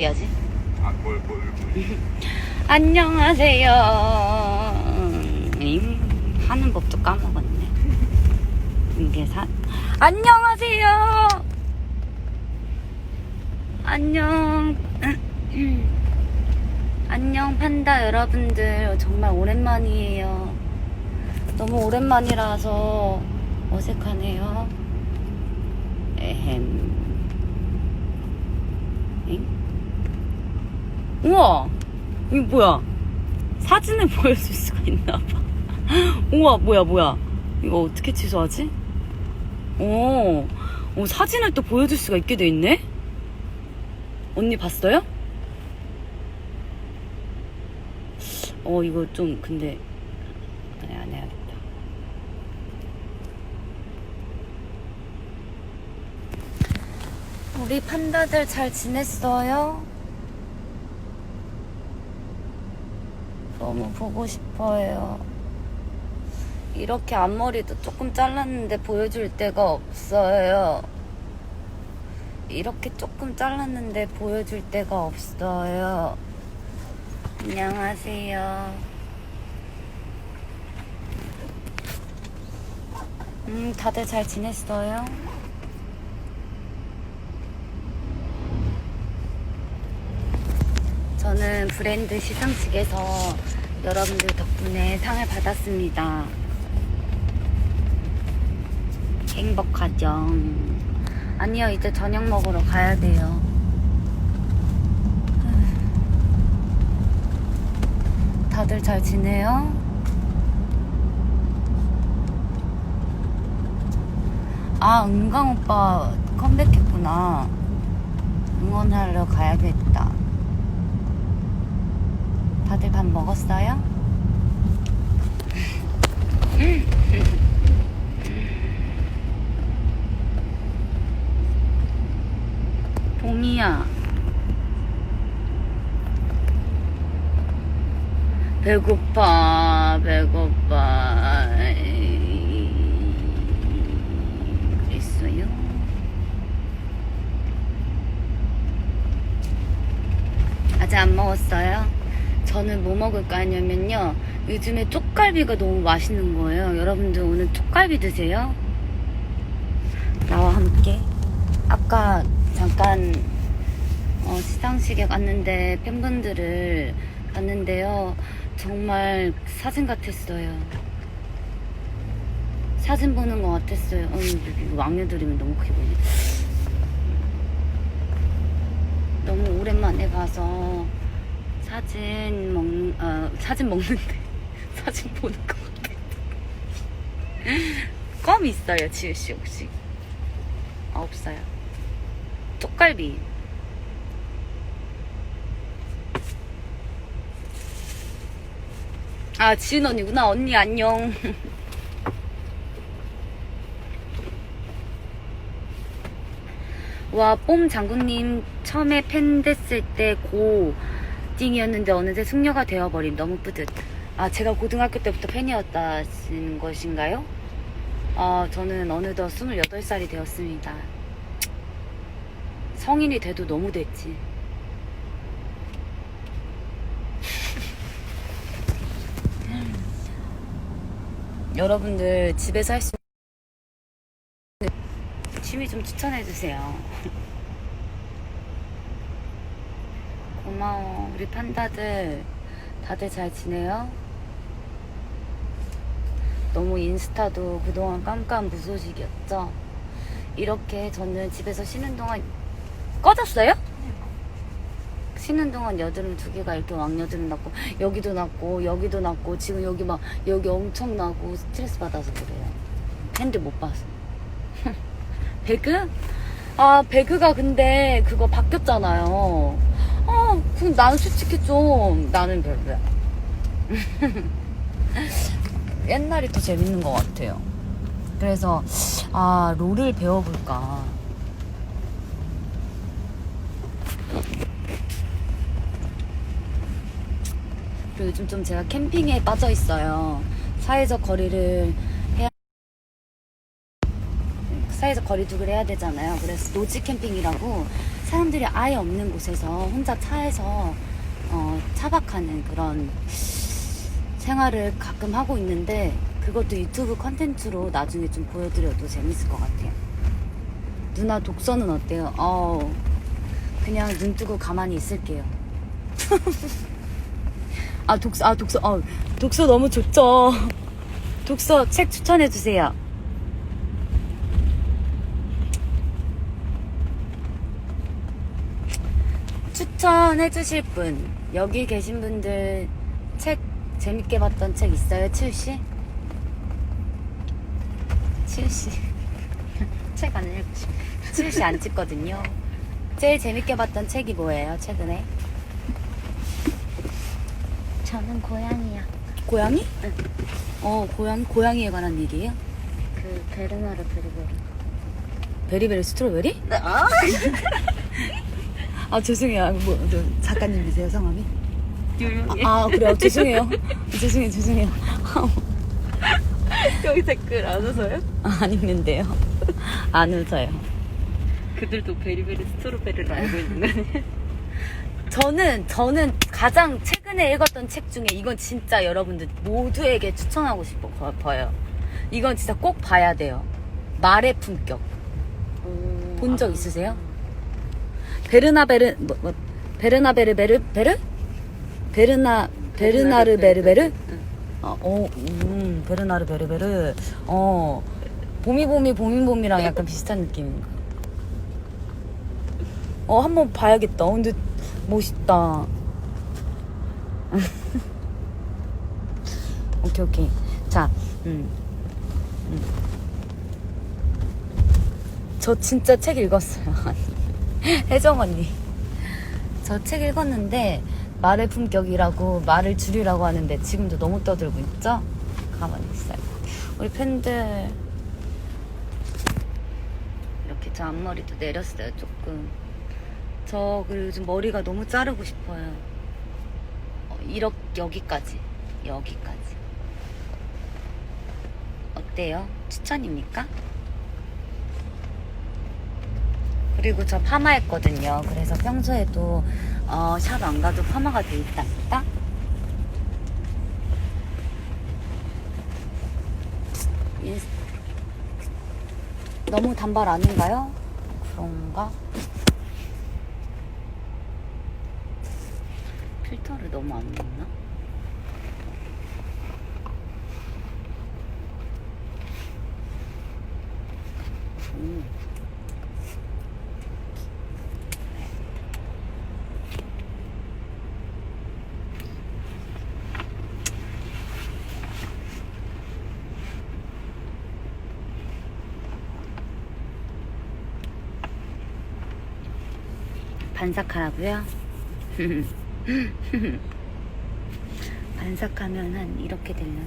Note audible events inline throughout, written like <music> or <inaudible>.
해야지. 아, 뭘, 뭘, 뭘. <laughs> 안녕하세요. 음, 하는 법도 까먹었네. 이게 사. 안녕하세요. 안녕. <clears throat> 안녕 판다 여러분들 정말 오랜만이에요. 너무 오랜만이라서 어색하네요. 에헴. 엥? 우와! 이거 뭐야? 사진을 보여줄 수가 있나봐. 우와, 뭐야, 뭐야. 이거 어떻게 취소하지? 오, 오, 사진을 또 보여줄 수가 있게 돼 있네? 언니 봤어요? 어, 이거 좀, 근데, 아니, 안 해야겠다. 우리 판다들 잘 지냈어요? 너무 보고 싶어요. 이렇게 앞머리도 조금 잘랐는데 보여줄 데가 없어요. 이렇게 조금 잘랐는데 보여줄 데가 없어요. 안녕하세요. 음, 다들 잘 지냈어요? 저는 브랜드 시상식에서 여러분들 덕분에 상을 받았습니다. 행복하죠? 아니요, 이제 저녁 먹으러 가야 돼요. <sighs> 다들 잘 지내요? 아, 은강 오빠 컴백했구나. 응원하러 가야겠다. 다들 밥 먹었어요? 봄이야. 배고파, 배고파. 그랬어요? 아직 안 먹었어요? 저는 뭐 먹을까 하냐면요. 요즘에 쪽갈비가 너무 맛있는 거예요. 여러분들 오늘 쪽갈비 드세요? 나와 함께. 아까 잠깐 어, 시상식에 갔는데 팬분들을 봤는데요. 정말 사진 같았어요. 사진 보는 것 같았어요. 어, 왕녀들이면 너무 크게 보이네. 너무 오랜만에 봐서 사진 먹는 어, 사진 먹는데 <laughs> 사진 보는 것 같아. <laughs> 껌 있어요, 지우 씨 혹시? 아, 없어요. 쪽갈비. 아, 지은 언니구나. 언니 안녕. <laughs> 와, 뽐 장군님 처음에 팬 됐을 때 고 띵이었는데 어느새 숙녀가 되어버린 너무 뿌듯. 아, 제가 고등학교 때부터 팬이었다는 것인가요? 아, 저는 어느덧 28살이 되었습니다. 성인이 돼도 너무 됐지. <laughs> 여러분들 집에서 할 수 있는 취미 좀 추천해 주세요. <laughs> 고마워. 우리 판다들 다들 잘 지내요? 너무 인스타도 그동안 깜깜무소식이었죠? 이렇게 저는 집에서 쉬는 동안 꺼졌어요? 쉬는 동안 여드름 두 개가 이렇게 왕여드름 났고 여기도 났고 여기도 났고 지금 여기 막 여기 엄청 나고 스트레스 받아서 그래요. 팬들 못 봐서. <laughs> 배그? 아 배그가 근데 그거 바뀌었잖아요. 나는 솔직히 좀 나는 별로야. <laughs> 옛날이 더 재밌는 것 같아요. 그래서 아 롤을 배워볼까. 그리고 요즘 좀 제가 캠핑에 빠져 있어요. 사회적 거리를 사회적 거리두기를 해야 되잖아요. 그래서 노지 캠핑이라고 사람들이 아예 없는 곳에서 혼자 차에서 어, 차박하는 그런 생활을 가끔 하고 있는데 그것도 유튜브 컨텐츠로 나중에 좀 보여드려도 재밌을 것 같아요. 누나 독서는 어때요? 어, 그냥 눈 뜨고 가만히 있을게요. <laughs> 아 독서 아 독서 어 독서 너무 좋죠. <laughs> 독서 책 추천해 주세요. 추천해 주실 분 여기 계신 분들 책 재밌게 봤던 책 있어요? 칠씨? 칠씨 <laughs> 책 안 읽고 싶 칠씨 안 찍거든요 제일 재밌게 봤던 책이 뭐예요 최근에? 저는 고양이야. 고양이? 응. 어 고양이 고양이에 관한 얘기예요? 그 베르나르 베르베르. 베리베리 스트로베리? 네, 아? <laughs> 아 죄송해요 뭐 저, 작가님이세요 성함이? 유명해. 아 그래요 죄송해요 죄송해요 죄송해요 <laughs> 여기 댓글 안 웃어요? 아, 안 읽는데요 안 웃어요 그들도 베리베리 스트로베리를 알고 있는 거네. <laughs> 저는 저는 가장 최근에 읽었던 책 중에 이건 진짜 여러분들 모두에게 추천하고 싶어요 이건 진짜 꼭 봐야 돼요 말의 품격 본 적 있으세요? 베르나 베르 뭐, 뭐 베르나 베르 베르 베르? 베르나 베르나르 베르 베르 응. 어, 어, 음, 베르나르 베르 베르. 어 봄이 봄이 봄이 봄이랑 약간 비슷한 느낌인 가 어 한번 봐야겠다. 어, 근데 멋있다. <laughs> 오케이 오케이. 자 음. 음. 저 진짜 책 읽었어요 <laughs> <laughs> 혜정 언니 저 책 읽었는데 말의 품격이라고 말을 줄이라고 하는데 지금도 너무 떠들고 있죠? 가만히 있어요 우리 팬들 이렇게 저 앞머리도 내렸어요 조금 저 그리고 요즘 머리가 너무 자르고 싶어요 어, 이렇게 여기까지 여기까지 어때요? 추천입니까? 그리고 저 파마했거든요. 그래서 평소에도 어, 샵 안 가도 파마가 돼 있답니다. 인- 너무 단발 아닌가요? 그런가? 필터를 너무 안 넣나? 음. 반삭하라고요? <laughs> 반삭하면 한 이렇게 되려나?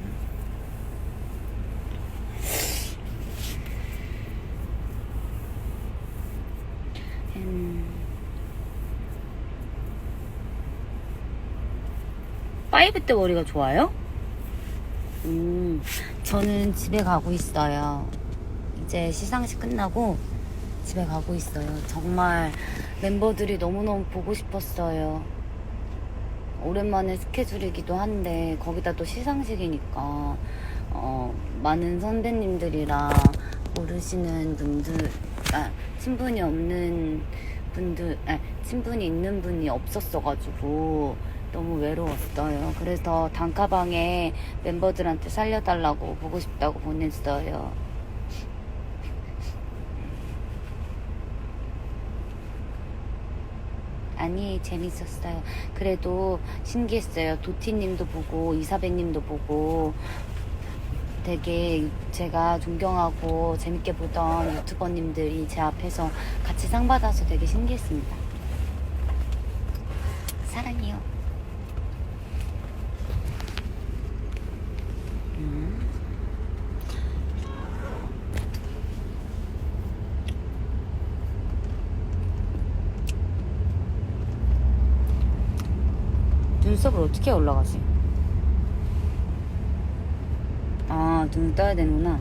음. 파이브 때 머리가 좋아요? 음, 저는 집에 가고 있어요. 이제 시상식 끝나고 집에 가고 있어요. 정말 멤버들이 너무너무 보고 싶었어요. 오랜만에 스케줄이기도 한데 거기다 또 시상식이니까 어, 많은 선배님들이랑 모르시는 분들, 아, 친분이 없는 분들, 아, 친분이 있는 분이 없었어가지고 너무 외로웠어요. 그래서 단가방에 멤버들한테 살려달라고 보고 싶다고 보냈어요. 아니 재밌었어요. 그래도 신기했어요. 도티님도 보고 이사배님도 보고 되게 제가 존경하고 재밌게 보던 유튜버님들이 제 앞에서 같이 상 받아서 되게 신기했습니다. 사랑해요. 눈썹을 어떻게 올라가지? 아, 눈을 떠야 되는구나.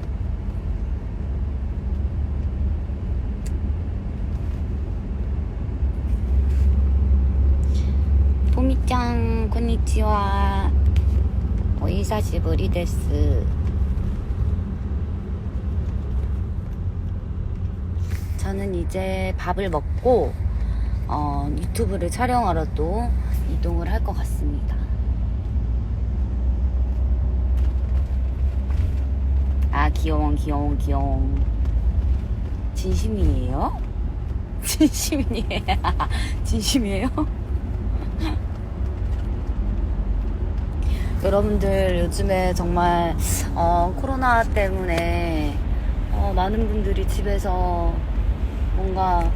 포미짱, 콘니치와. 오이사시브리 데스. 저는 이제 밥을 먹고, 어, 유튜브를 촬영하러 또 이동을 할 것 같습니다. 아 귀여워 귀여워 귀여워 진심이에요? <laughs> 진심이에요? <laughs> 진심이에요? <laughs> 여러분들 요즘에 정말 어, 코로나 때문에 어, 많은 분들이 집에서 뭔가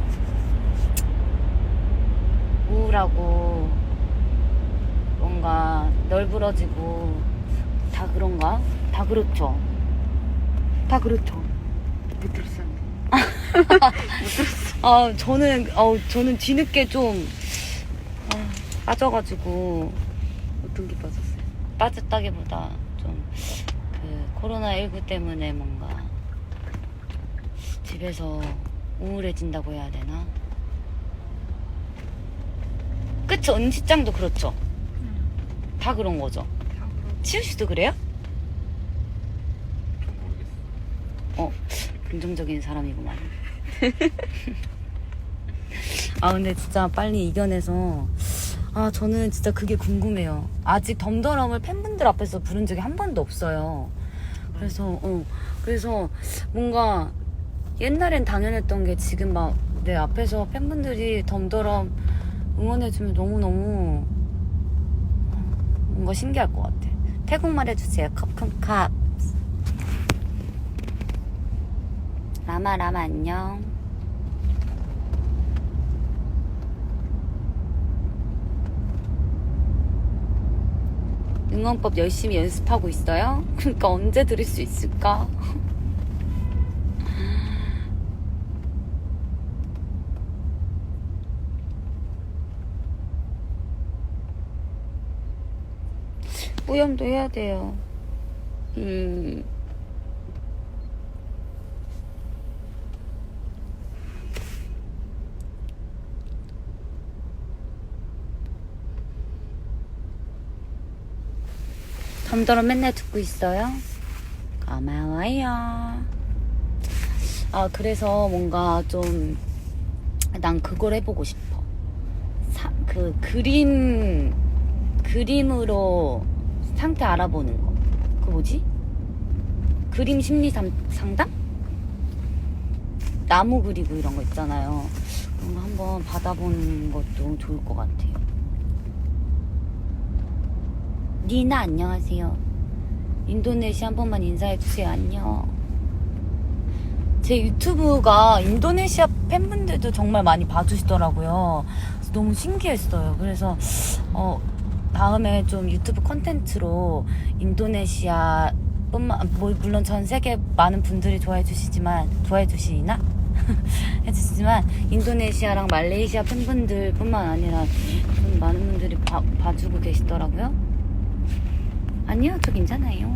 우울하고 뭔가 널브러지고 다 그런가? 다 그렇죠. 다 그렇죠. 못 들었었네. <laughs> 아 저는 어 저는 뒤늦게 좀 아, 빠져가지고 어떤 게 빠졌어요? 빠졌다기보다 좀 그 코로나 19 때문에 뭔가 집에서 우울해진다고 해야 되나? 그쵸 은지짱도 그렇죠. 다 그런 거죠. 치우 씨도 그래요? 어, 긍정적인 사람이구만. <laughs> 아, 근데 진짜 빨리 이겨내서. 아, 저는 진짜 그게 궁금해요. 아직 덤더럼을 팬분들 앞에서 부른 적이 한 번도 없어요. 그래서, 어, 그래서 뭔가 옛날엔 당연했던 게 지금 막 내 앞에서 팬분들이 덤더럼 응원해주면 너무너무 뭔가 신기할 것 같아. 태국말 해주세요. 컵컵컵. 라마 라마 안녕. 응원법 열심히 연습하고 있어요? 그러니까 언제 들을 수 있을까? <laughs> 뿌염도 해야 돼요. 음. 덤더럼 맨날 듣고 있어요? 고마워요. 아, 그래서 뭔가 좀, 난 그걸 해보고 싶어. 사, 그, 그림, 그림으로 상태 알아보는 거. 그 뭐지? 그림 심리 상, 상담? 나무 그리고 이런 거 있잖아요. 그런 거 한번 받아보는 것도 좋을 것 같아요. 니나 안녕하세요. 인도네시아 한 번만 인사해주세요. 안녕. 제 유튜브가 인도네시아 팬분들도 정말 많이 봐주시더라고요. 너무 신기했어요. 그래서 어, 다음에 좀 유튜브 컨텐츠로 인도네시아 뿐만 뭐, 물론 전 세계 많은 분들이 좋아해 주시지만 좋아해 주시나? <laughs> 해주시지만 인도네시아랑 말레이시아 팬분들 뿐만 아니라 좀 많은 분들이 봐, 봐주고 계시더라고요. 아니요, 저 괜찮아요.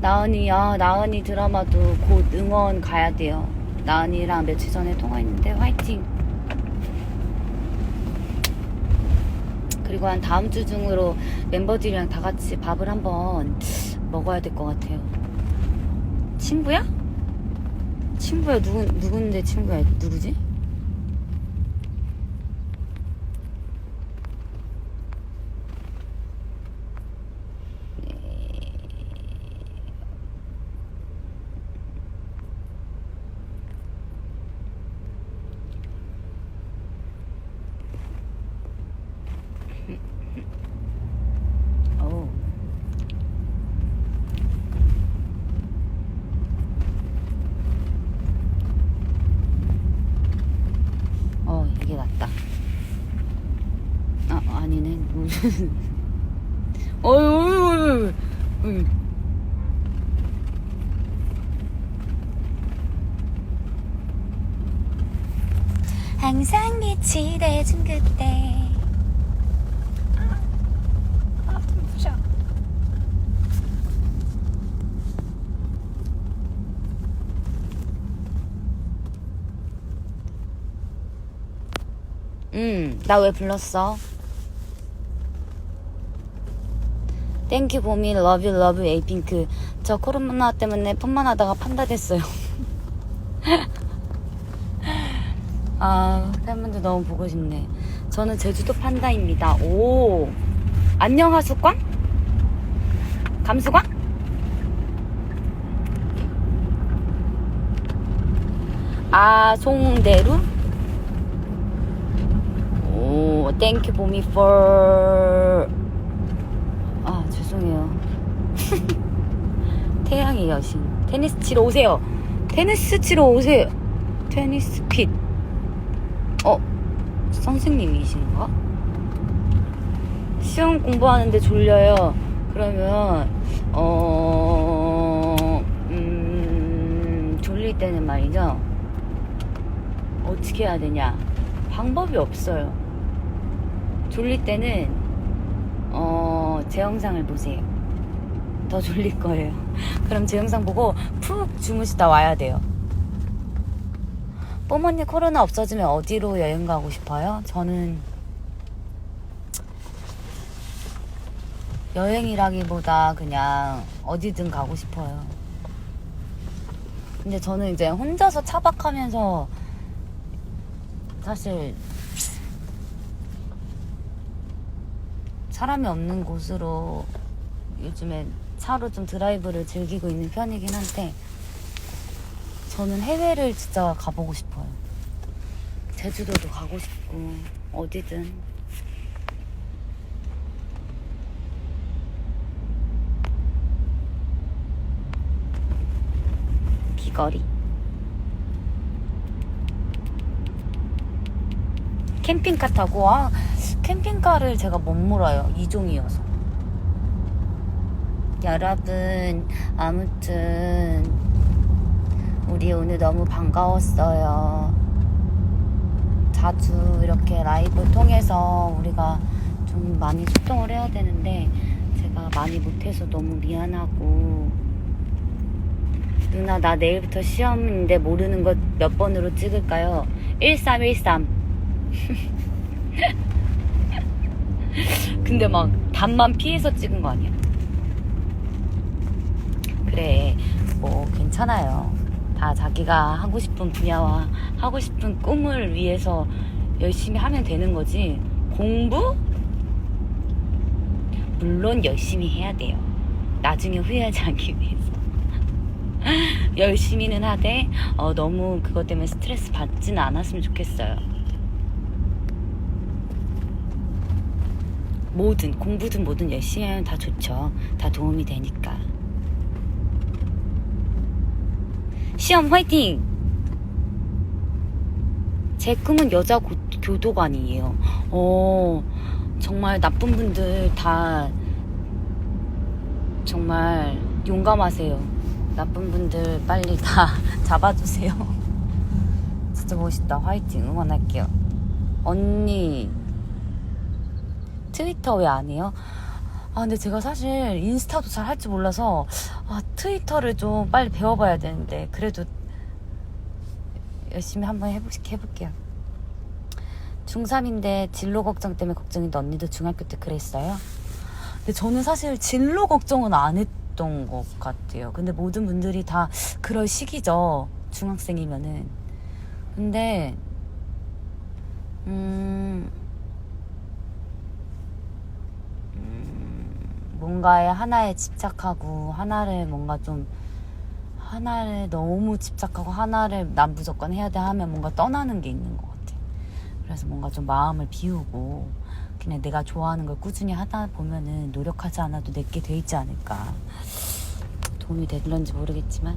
나은이, 아, 나은이 드라마도 곧 응원 가야 돼요. 나은이랑 며칠 전에 통화했는데 화이팅! 그리고 한 다음 주 중으로 멤버들이랑 다 같이 밥을 한번 먹어야 될 것 같아요. 친구야? 친구야, 누구, 누군데 친구야? 누구지? 어우. 어, 이게 낫다. 아, 아니네. 무슨. 어유, 어유, 어유. 항상 빛이 돼준 그때. 아. 응, 나 왜 불렀어? 땡큐 봄이 러브 러브 에이핑크 저 코로나 때문에 폰만 하다가 판다 됐어요 <laughs> 아 팬분들 너무 보고 싶네 저는 제주도 판다입니다 오 안녕 하수광? 감수광? 아 송대루? 오 땡큐 봄이 for 아 죄송해요. <laughs> 태양의 여신. 테니스 치러 오세요. 테니스 치러 오세요. 테니스 핏 어? 선생님이신가? 시험 공부하는데 졸려요. 그러면 어... 음... 졸릴 때는 말이죠. 어떻게 해야 되냐? 방법이 없어요. 졸릴 때는 어, 제 영상을 보세요. 더 졸릴 거예요. <laughs> 그럼 제 영상 보고 푹 주무시다 와야 돼요. 뽀모님 코로나 없어지면 어디로 여행 가고 싶어요? 저는 여행이라기보다 그냥 어디든 가고 싶어요. 근데 저는 이제 혼자서 차박하면서 사실 사람이 없는 곳으로 요즘에 차로 좀 드라이브를 즐기고 있는 편이긴 한데 저는 해외를 진짜 가보고 싶어요. 제주도도 가고 싶고 어디든 귀걸이 캠핑카 타고 아 캠핑카를 제가 못 몰아요. 이종이어서. 여러분 아무튼 우리 오늘 너무 반가웠어요. 자주 이렇게 라이브 통해서 우리가 좀 많이 소통을 해야 되는데 제가 많이 못해서 너무 미안하고. 누나 나 내일부터 시험인데 모르는 것 몇 번으로 찍을까요? 1313 <laughs> 근데 막 답만 피해서 찍은 거 아니야? 그래, 뭐 괜찮아요. 다 자기가 하고 싶은 분야와 하고 싶은 꿈을 위해서 열심히 하면 되는 거지. 공부? 물론 열심히 해야 돼요. 나중에 후회하지 않기 위해서. <laughs> 열심히는 하되 어, 너무 그것 때문에 스트레스 받지는 않았으면 좋겠어요. 뭐든 공부든 뭐든 열심히 하면 다 좋죠. 다 도움이 되니까. 시험 화이팅! 제 꿈은 여자 고- 교도관이에요. 어, 정말 나쁜 분들 다 정말 용감하세요. 나쁜 분들 빨리 다 <laughs> 잡아주세요. 진짜 멋있다. 화이팅 응원할게요. 언니 트위터 왜 안 해요? 아 근데 제가 사실 인스타도 잘 할 줄 몰라서 아, 트위터를 좀 빨리 배워봐야 되는데 그래도 열심히 한번 해보, 해볼게요. 중3인데 진로 걱정 때문에 걱정인데 언니도 중학교 때 그랬어요? 근데 저는 사실 진로 걱정은 안 했던 것 같아요. 근데 모든 분들이 다 그럴 시기죠. 중학생이면은. 근데 음, 뭔가에 하나에 집착하고 하나를 뭔가 좀 하나를 너무 집착하고 하나를 난 무조건 해야 돼 하면 뭔가 떠나는 게 있는 것 같아. 그래서 뭔가 좀 마음을 비우고 그냥 내가 좋아하는 걸 꾸준히 하다 보면은 노력하지 않아도 내게 돼 있지 않을까. 도움이 되는지 모르겠지만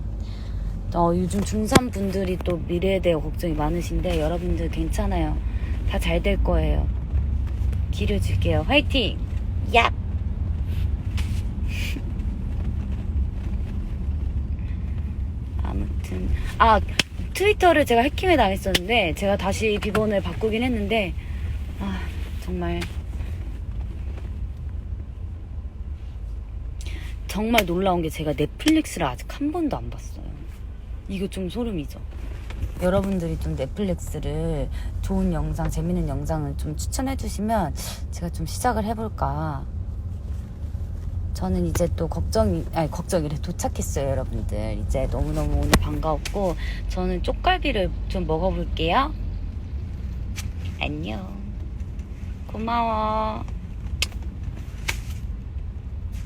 어, 요즘 중3 분들이 또 미래에 대해 걱정이 많으신데 여러분들 괜찮아요. 다 잘 될 거예요. 길을 줄게요. 화이팅! 야! 아무튼 아 트위터를 제가 해킹을 당했었는데 제가 다시 비번을 바꾸긴 했는데 아 정말 정말 놀라운 게 제가 넷플릭스를 아직 한 번도 안 봤어요. 이거 좀 소름이죠. 여러분들이 좀 넷플릭스를 좋은 영상, 재밌는 영상을 좀 추천해 주시면 제가 좀 시작을 해볼까. 저는 이제 또 걱정이, 아니, 걱정이래. 도착했어요, 여러분들. 이제 너무너무 오늘 반가웠고, 저는 쪽갈비를 좀 먹어볼게요. 안녕. 고마워.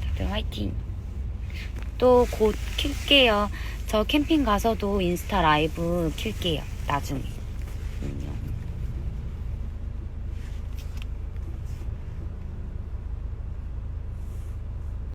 다들 화이팅. 또 곧 킬게요. 저 캠핑 가서도 인스타 라이브 킬게요. 나중에. 안녕.